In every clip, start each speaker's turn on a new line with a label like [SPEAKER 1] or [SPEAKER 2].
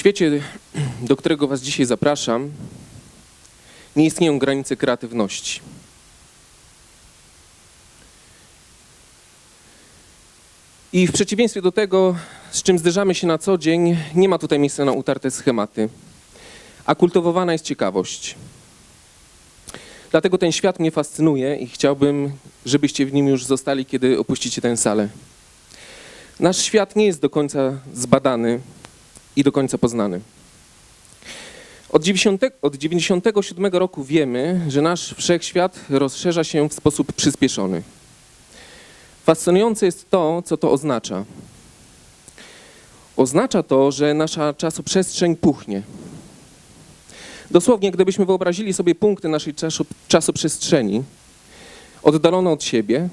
[SPEAKER 1] świecie, do którego Was dzisiaj zapraszam, nie istnieją granice kreatywności. I w przeciwieństwie do tego, z czym zderzamy się na co dzień, nie ma tutaj miejsca na utarte schematy, a kultywowana jest ciekawość. Dlatego ten świat mnie fascynuje i chciałbym, żebyście w nim już zostali, kiedy opuścicie tę salę. Nasz świat nie jest do końca zbadany i do końca poznany. Od 90, od 97 roku wiemy, że nasz wszechświat rozszerza się w sposób przyspieszony. Fascynujące jest to, co to oznacza. Oznacza to, że nasza czasoprzestrzeń puchnie. Dosłownie, gdybyśmy wyobrazili sobie punkty naszej czasoprzestrzeni oddalone od siebie,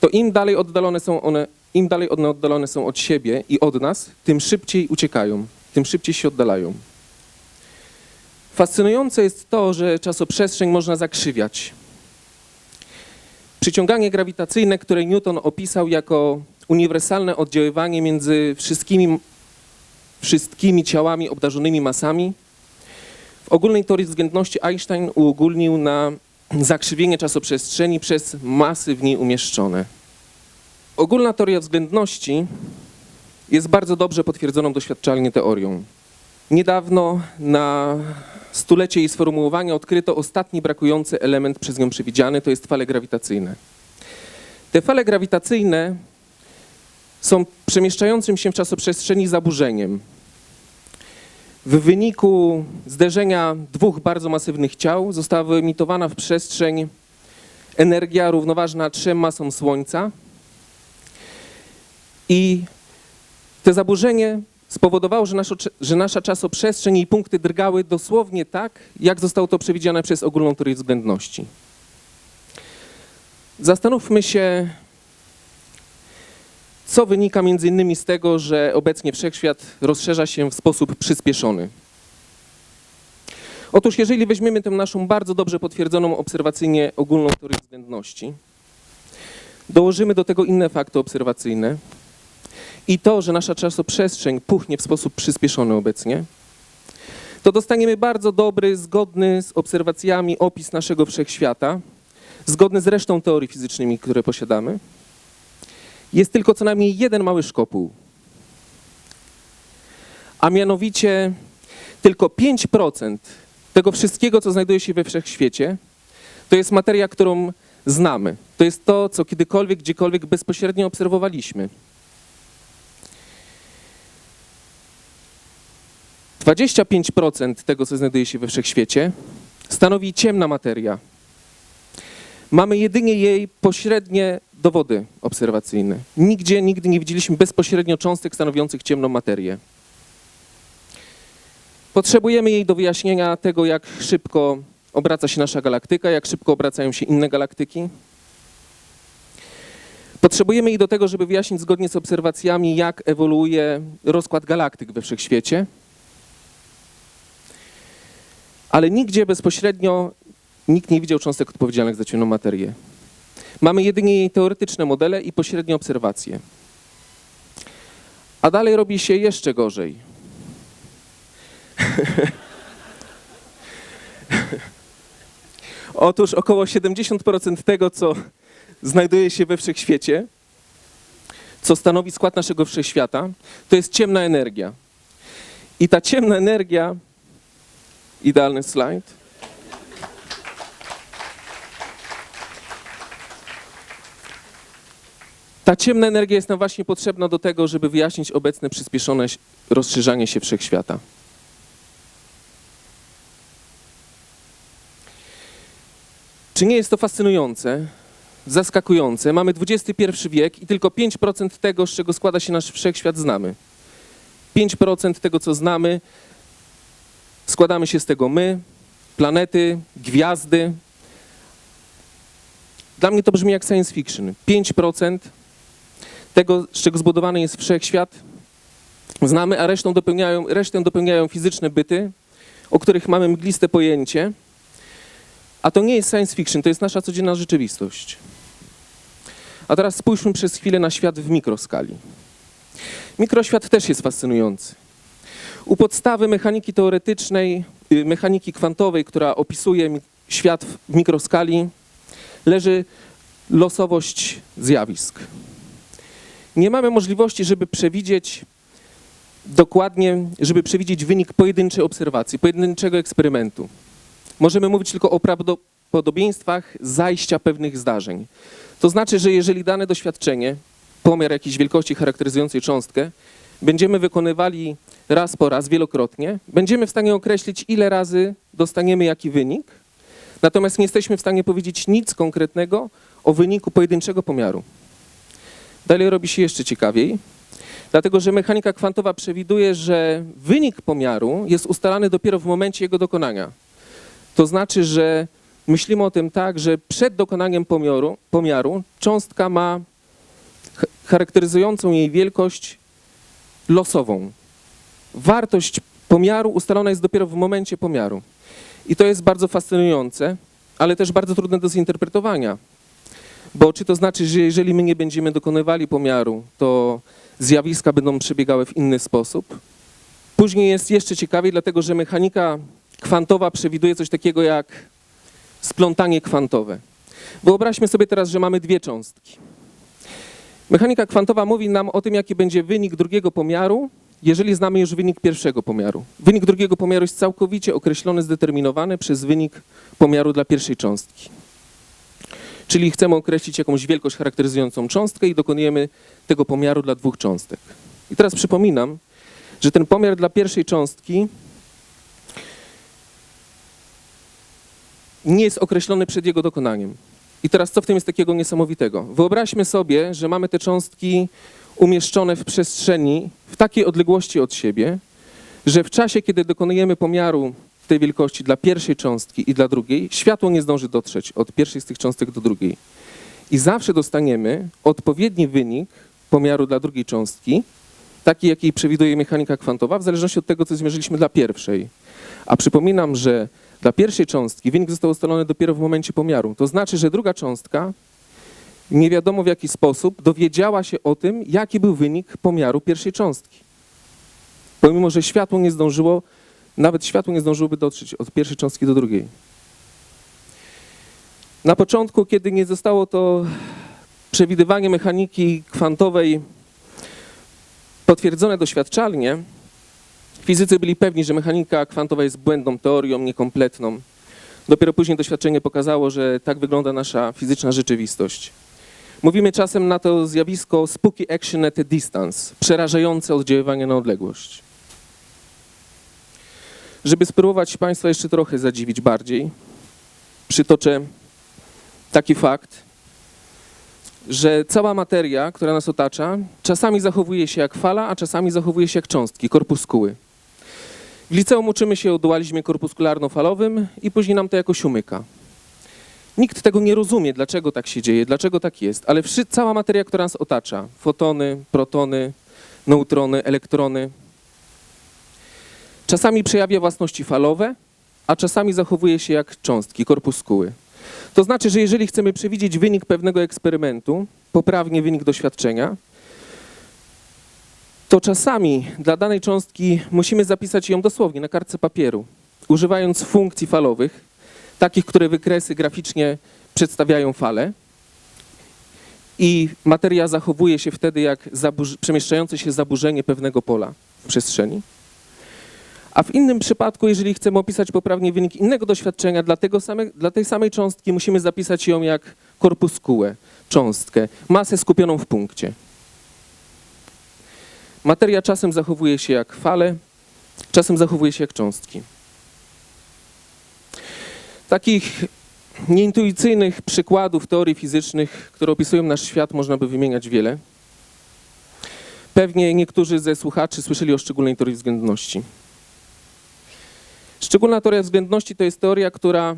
[SPEAKER 1] to im dalej oddalone są one, im dalej one oddalone są od siebie i od nas, tym szybciej uciekają, tym szybciej się oddalają. Fascynujące jest to, że czasoprzestrzeń można zakrzywiać. Przyciąganie grawitacyjne, które Newton opisał jako uniwersalne oddziaływanie między wszystkimi, wszystkimi ciałami obdarzonymi masami, w ogólnej teorii względności Einstein uogólnił na zakrzywienie czasoprzestrzeni przez masy w niej umieszczone. Ogólna teoria względności jest bardzo dobrze potwierdzoną doświadczalnie teorią. Niedawno na stulecie jej sformułowania odkryto ostatni brakujący element przez nią przewidziany, to jest fale grawitacyjne. Te fale grawitacyjne są przemieszczającym się w czasoprzestrzeni zaburzeniem. W wyniku zderzenia dwóch bardzo masywnych ciał została wyemitowana w przestrzeń energia równoważna trzem masom Słońca i to zaburzenie spowodowało, że, naszo, że nasza czasoprzestrzeń i punkty drgały dosłownie tak, jak zostało to przewidziane przez ogólną teorię względności. Zastanówmy się, co wynika między innymi z tego, że obecnie wszechświat rozszerza się w sposób przyspieszony. Otóż jeżeli weźmiemy tę naszą bardzo dobrze potwierdzoną obserwacyjnie ogólną teorię względności, dołożymy do tego inne fakty obserwacyjne i to, że nasza czasoprzestrzeń puchnie w sposób przyspieszony obecnie, to dostaniemy bardzo dobry, zgodny z obserwacjami opis naszego wszechświata, zgodny z resztą teorii fizycznymi, które posiadamy. Jest tylko co najmniej jeden mały szkopuł, a mianowicie tylko 5% tego wszystkiego, co znajduje się we wszechświecie, to jest materia, którą znamy. To jest to, co kiedykolwiek, gdziekolwiek bezpośrednio obserwowaliśmy. 25% tego, co znajduje się we wszechświecie, stanowi ciemna materia. Mamy jedynie jej pośrednie dowody obserwacyjne. Nigdzie, nigdy nie widzieliśmy bezpośrednio cząstek stanowiących ciemną materię. Potrzebujemy jej do wyjaśnienia tego, jak szybko obraca się nasza galaktyka, jak szybko obracają się inne galaktyki. Potrzebujemy jej do tego, żeby wyjaśnić zgodnie z obserwacjami, jak ewoluuje rozkład galaktyk we wszechświecie. Ale nigdzie bezpośrednio nikt nie widział cząstek odpowiedzialnych za ciemną materię. Mamy jedynie jej teoretyczne modele i pośrednie obserwacje. A dalej robi się jeszcze gorzej. Otóż około 70% tego, co znajduje się we wszechświecie, co stanowi skład naszego wszechświata, to jest ciemna energia. I ta ciemna energia, idealny slajd, Ta ciemna energia jest nam właśnie potrzebna do tego, żeby wyjaśnić obecne przyspieszone rozszerzanie się wszechświata. Czy nie jest to fascynujące, zaskakujące? Mamy XXI wiek i tylko 5% tego, z czego składa się nasz wszechświat, znamy. 5% tego, co znamy, składamy się z tego my, planety, gwiazdy. Dla mnie to brzmi jak science fiction. 5% tego, z czego zbudowany jest wszechświat, znamy, a dopełniają, resztę dopełniają fizyczne byty, o których mamy mgliste pojęcie. A to nie jest science fiction, to jest nasza codzienna rzeczywistość. A teraz spójrzmy przez chwilę na świat w mikroskali. Mikroświat też jest fascynujący. U podstawy mechaniki teoretycznej, y, mechaniki kwantowej, która opisuje świat w mikroskali, leży losowość zjawisk. Nie mamy możliwości, żeby przewidzieć dokładnie, żeby przewidzieć wynik pojedynczej obserwacji, pojedynczego eksperymentu. Możemy mówić tylko o prawdopodobieństwach zajścia pewnych zdarzeń. To znaczy, że jeżeli dane doświadczenie, pomiar jakiejś wielkości charakteryzującej cząstkę, będziemy wykonywali raz po raz, wielokrotnie, będziemy w stanie określić, ile razy dostaniemy jaki wynik, natomiast nie jesteśmy w stanie powiedzieć nic konkretnego o wyniku pojedynczego pomiaru. Dalej robi się jeszcze ciekawiej, dlatego że mechanika kwantowa przewiduje, że wynik pomiaru jest ustalany dopiero w momencie jego dokonania. To znaczy, że myślimy o tym tak, że przed dokonaniem pomiaru, pomiaru cząstka ma ch- charakteryzującą jej wielkość losową. Wartość pomiaru ustalona jest dopiero w momencie pomiaru. I to jest bardzo fascynujące, ale też bardzo trudne do zinterpretowania. Bo czy to znaczy, że jeżeli my nie będziemy dokonywali pomiaru, to zjawiska będą przebiegały w inny sposób? Później jest jeszcze ciekawiej, dlatego że mechanika kwantowa przewiduje coś takiego jak splątanie kwantowe. Wyobraźmy sobie teraz, że mamy dwie cząstki. Mechanika kwantowa mówi nam o tym, jaki będzie wynik drugiego pomiaru, jeżeli znamy już wynik pierwszego pomiaru. Wynik drugiego pomiaru jest całkowicie określony, zdeterminowany przez wynik pomiaru dla pierwszej cząstki. Czyli chcemy określić jakąś wielkość charakteryzującą cząstkę i dokonujemy tego pomiaru dla dwóch cząstek. I teraz przypominam, że ten pomiar dla pierwszej cząstki nie jest określony przed jego dokonaniem. I teraz co w tym jest takiego niesamowitego? Wyobraźmy sobie, że mamy te cząstki umieszczone w przestrzeni w takiej odległości od siebie, że w czasie, kiedy dokonujemy pomiaru tej wielkości dla pierwszej cząstki i dla drugiej, światło nie zdąży dotrzeć od pierwszej z tych cząstek do drugiej. I zawsze dostaniemy odpowiedni wynik pomiaru dla drugiej cząstki, taki jaki przewiduje mechanika kwantowa, w zależności od tego, co zmierzyliśmy dla pierwszej. A przypominam, że dla pierwszej cząstki wynik został ustalony dopiero w momencie pomiaru. To znaczy, że druga cząstka nie wiadomo w jaki sposób dowiedziała się o tym, jaki był wynik pomiaru pierwszej cząstki. Pomimo, że światło nie zdążyło, nawet światło nie zdążyłoby dotrzeć od pierwszej cząstki do drugiej. Na początku, kiedy nie zostało to przewidywanie mechaniki kwantowej potwierdzone doświadczalnie, fizycy byli pewni, że mechanika kwantowa jest błędną teorią, niekompletną. Dopiero później doświadczenie pokazało, że tak wygląda nasza fizyczna rzeczywistość. Mówimy czasem na to zjawisko spooky action at a distance, przerażające oddziaływanie na odległość. Żeby spróbować Państwa jeszcze trochę zadziwić bardziej, przytoczę taki fakt, że cała materia, która nas otacza, czasami zachowuje się jak fala, a czasami zachowuje się jak cząstki, korpuskuły. W liceum uczymy się o dualizmie korpuskularno-falowym i później nam to jakoś umyka. Nikt tego nie rozumie, dlaczego tak się dzieje, dlaczego tak jest, ale cała materia, która nas otacza, fotony, protony, neutrony, elektrony, czasami przejawia własności falowe, a czasami zachowuje się jak cząstki, korpuskuły. To znaczy, że jeżeli chcemy przewidzieć wynik pewnego eksperymentu, poprawnie wynik doświadczenia, to czasami dla danej cząstki musimy zapisać ją dosłownie na kartce papieru, używając funkcji falowych, takich, które wykresy graficznie przedstawiają fale. I materia zachowuje się wtedy jak przemieszczające się zaburzenie pewnego pola w przestrzeni. A w innym przypadku, jeżeli chcemy opisać poprawnie wynik innego doświadczenia, dla, same, dla tej samej cząstki musimy zapisać ją jak korpuskułę, cząstkę, masę skupioną w punkcie. Materia czasem zachowuje się jak fale, czasem zachowuje się jak cząstki. Takich nieintuicyjnych przykładów teorii fizycznych, które opisują nasz świat, można by wymieniać wiele. Pewnie niektórzy ze słuchaczy słyszeli o szczególnej teorii względności. Szczególna teoria względności to jest teoria, która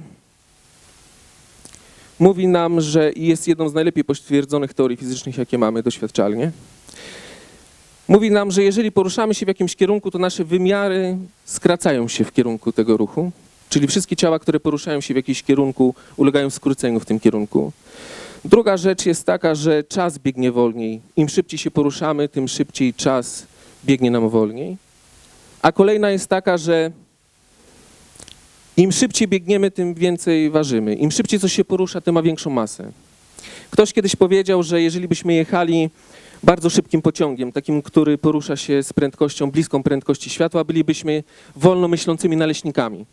[SPEAKER 1] mówi nam, że jest jedną z najlepiej potwierdzonych teorii fizycznych, jakie mamy doświadczalnie. Mówi nam, że jeżeli poruszamy się w jakimś kierunku, to nasze wymiary skracają się w kierunku tego ruchu. Czyli wszystkie ciała, które poruszają się w jakimś kierunku, ulegają skróceniu w tym kierunku. Druga rzecz jest taka, że czas biegnie wolniej. Im szybciej się poruszamy, tym szybciej czas biegnie nam wolniej. A kolejna jest taka, że im szybciej biegniemy, tym więcej ważymy. Im szybciej coś się porusza, tym ma większą masę. Ktoś kiedyś powiedział, że jeżeli byśmy jechali bardzo szybkim pociągiem, takim, który porusza się z prędkością bliską prędkości światła, bylibyśmy wolno myślącymi naleśnikami.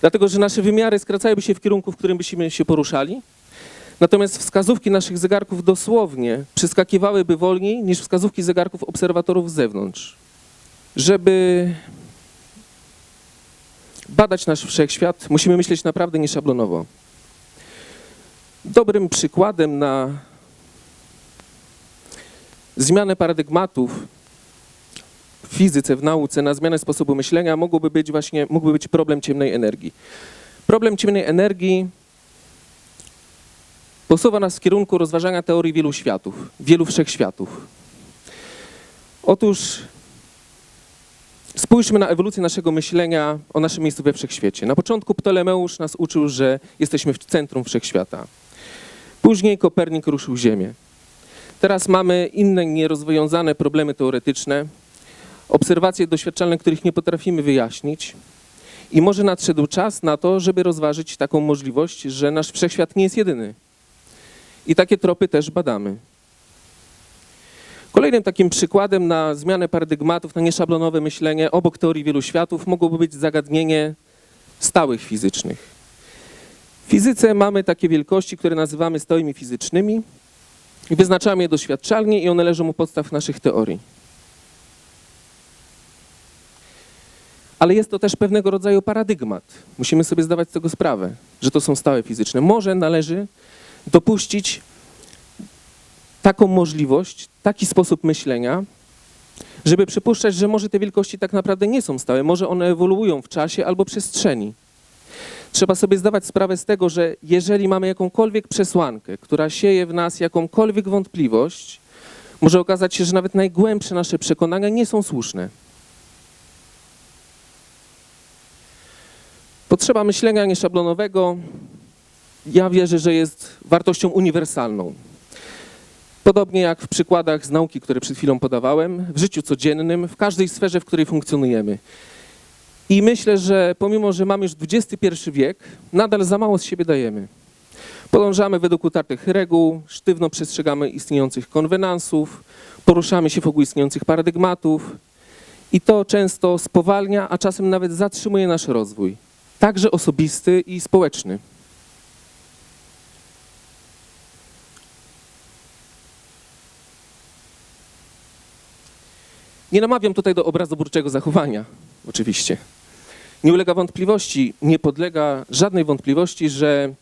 [SPEAKER 1] Dlatego, że nasze wymiary skracałyby się w kierunku, w którym byśmy się poruszali, natomiast wskazówki naszych zegarków dosłownie przeskakiwałyby wolniej niż wskazówki zegarków obserwatorów z zewnątrz. Żeby badać nasz wszechświat, musimy myśleć naprawdę nieszablonowo. Dobrym przykładem na zmianę paradygmatów w fizyce, w nauce, na zmianę sposobu myślenia mógłby być właśnie mógłby być problem ciemnej energii. Problem ciemnej energii posuwa nas w kierunku rozważania teorii wielu światów, wielu wszechświatów. Otóż spójrzmy na ewolucję naszego myślenia o naszym miejscu we wszechświecie. Na początku Ptolemeusz nas uczył, że jesteśmy w centrum wszechświata. Później Kopernik ruszył Ziemię. Teraz mamy inne nierozwiązane problemy teoretyczne, obserwacje doświadczalne, których nie potrafimy wyjaśnić. I może nadszedł czas na to, żeby rozważyć taką możliwość, że nasz wszechświat nie jest jedyny. I takie tropy też badamy. Kolejnym takim przykładem na zmianę paradygmatów, na nieszablonowe myślenie obok teorii wielu światów mogłoby być zagadnienie stałych fizycznych. W fizyce mamy takie wielkości, które nazywamy stałymi fizycznymi i wyznaczamy je doświadczalnie i one leżą u podstaw naszych teorii. Ale jest to też pewnego rodzaju paradygmat. Musimy sobie zdawać z tego sprawę, że to są stałe fizyczne. Może należy dopuścić taką możliwość, taki sposób myślenia, żeby przypuszczać, że może te wielkości tak naprawdę nie są stałe, może one ewoluują w czasie albo przestrzeni. Trzeba sobie zdawać sprawę z tego, że jeżeli mamy jakąkolwiek przesłankę, która sieje w nas jakąkolwiek wątpliwość, może okazać się, że nawet najgłębsze nasze przekonania nie są słuszne. Potrzeba myślenia nieszablonowego, ja wierzę, że jest wartością uniwersalną. Podobnie jak w przykładach z nauki, które przed chwilą podawałem, w życiu codziennym, w każdej sferze, w której funkcjonujemy. I myślę, że pomimo, że mamy już XXI wiek, nadal za mało z siebie dajemy. Podążamy według utartych reguł, sztywno przestrzegamy istniejących konwenansów, poruszamy się wokół istniejących paradygmatów i to często spowalnia, a czasem nawet zatrzymuje nasz rozwój, także osobisty i społeczny. Nie namawiam tutaj do obrazoburczego zachowania, oczywiście. Nie ulega wątpliwości, nie podlega żadnej wątpliwości, że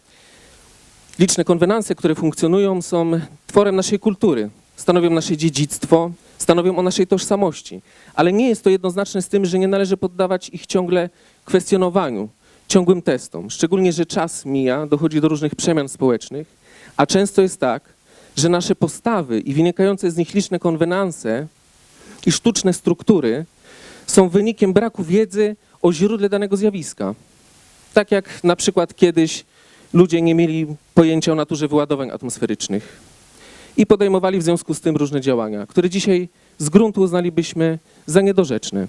[SPEAKER 1] liczne konwenanse, które funkcjonują, są tworem naszej kultury, stanowią nasze dziedzictwo, stanowią o naszej tożsamości. Ale nie jest to jednoznaczne z tym, że nie należy poddawać ich ciągle kwestionowaniu, ciągłym testom. Szczególnie, że czas mija, dochodzi do różnych przemian społecznych, a często jest tak, że nasze postawy i wynikające z nich liczne konwenanse i sztuczne struktury są wynikiem braku wiedzy o źródle danego zjawiska. Tak jak na przykład kiedyś ludzie nie mieli pojęcia o naturze wyładowań atmosferycznych i podejmowali w związku z tym różne działania, które dzisiaj z gruntu uznalibyśmy za niedorzeczne.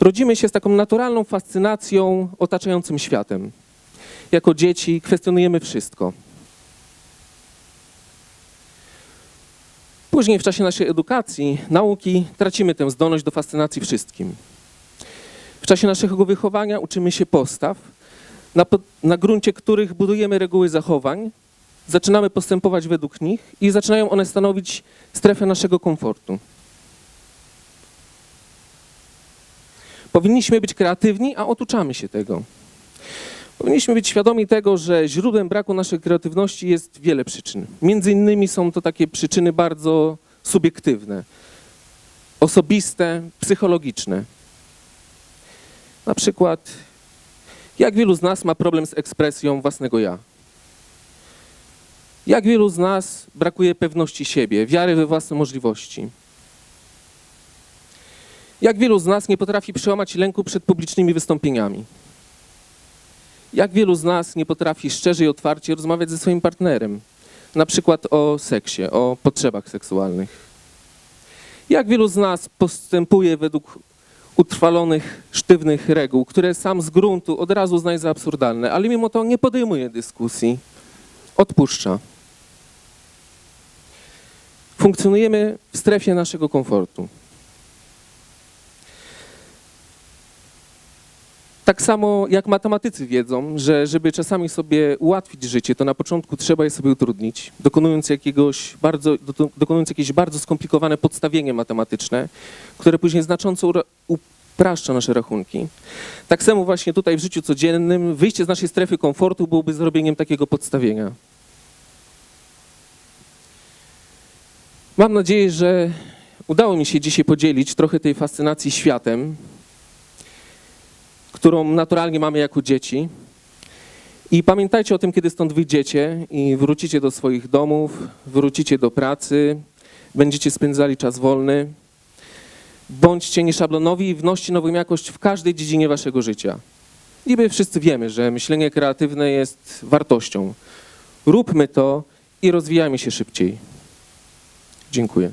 [SPEAKER 1] Rodzimy się z taką naturalną fascynacją otaczającym światem. Jako dzieci kwestionujemy wszystko. Później w czasie naszej edukacji, nauki tracimy tę zdolność do fascynacji wszystkim. W czasie naszego wychowania uczymy się postaw, na, na gruncie których budujemy reguły zachowań, zaczynamy postępować według nich i zaczynają one stanowić strefę naszego komfortu. Powinniśmy być kreatywni, a otuczamy się tego. Powinniśmy być świadomi tego, że źródłem braku naszej kreatywności jest wiele przyczyn. Między innymi są to takie przyczyny bardzo subiektywne, osobiste, psychologiczne. Na przykład, jak wielu z nas ma problem z ekspresją własnego ja? Jak wielu z nas brakuje pewności siebie, wiary we własne możliwości? Jak wielu z nas nie potrafi przełamać lęku przed publicznymi wystąpieniami? Jak wielu z nas nie potrafi szczerze i otwarcie rozmawiać ze swoim partnerem, na przykład o seksie, o potrzebach seksualnych? Jak wielu z nas postępuje według utrwalonych, sztywnych reguł, które sam z gruntu od razu uznaje za absurdalne, ale mimo to nie podejmuje dyskusji, odpuszcza. Funkcjonujemy w strefie naszego komfortu. Tak samo jak matematycy wiedzą, że żeby czasami sobie ułatwić życie, to na początku trzeba je sobie utrudnić, dokonując, jakiegoś bardzo, do- dokonując jakieś bardzo skomplikowane podstawienie matematyczne, które później znacząco upraszcza nasze rachunki. Tak samo właśnie tutaj w życiu codziennym wyjście z naszej strefy komfortu byłoby zrobieniem takiego podstawienia. Mam nadzieję, że udało mi się dzisiaj podzielić trochę tej fascynacji światem, którą naturalnie mamy jako dzieci. I pamiętajcie o tym, kiedy stąd wyjdziecie i wrócicie do swoich domów, wrócicie do pracy, będziecie spędzali czas wolny. Bądźcie nieszablonowi i wnoście nową jakość w każdej dziedzinie waszego życia. Niby wszyscy wiemy, że myślenie kreatywne jest wartością. Róbmy to i rozwijajmy się szybciej. Dziękuję.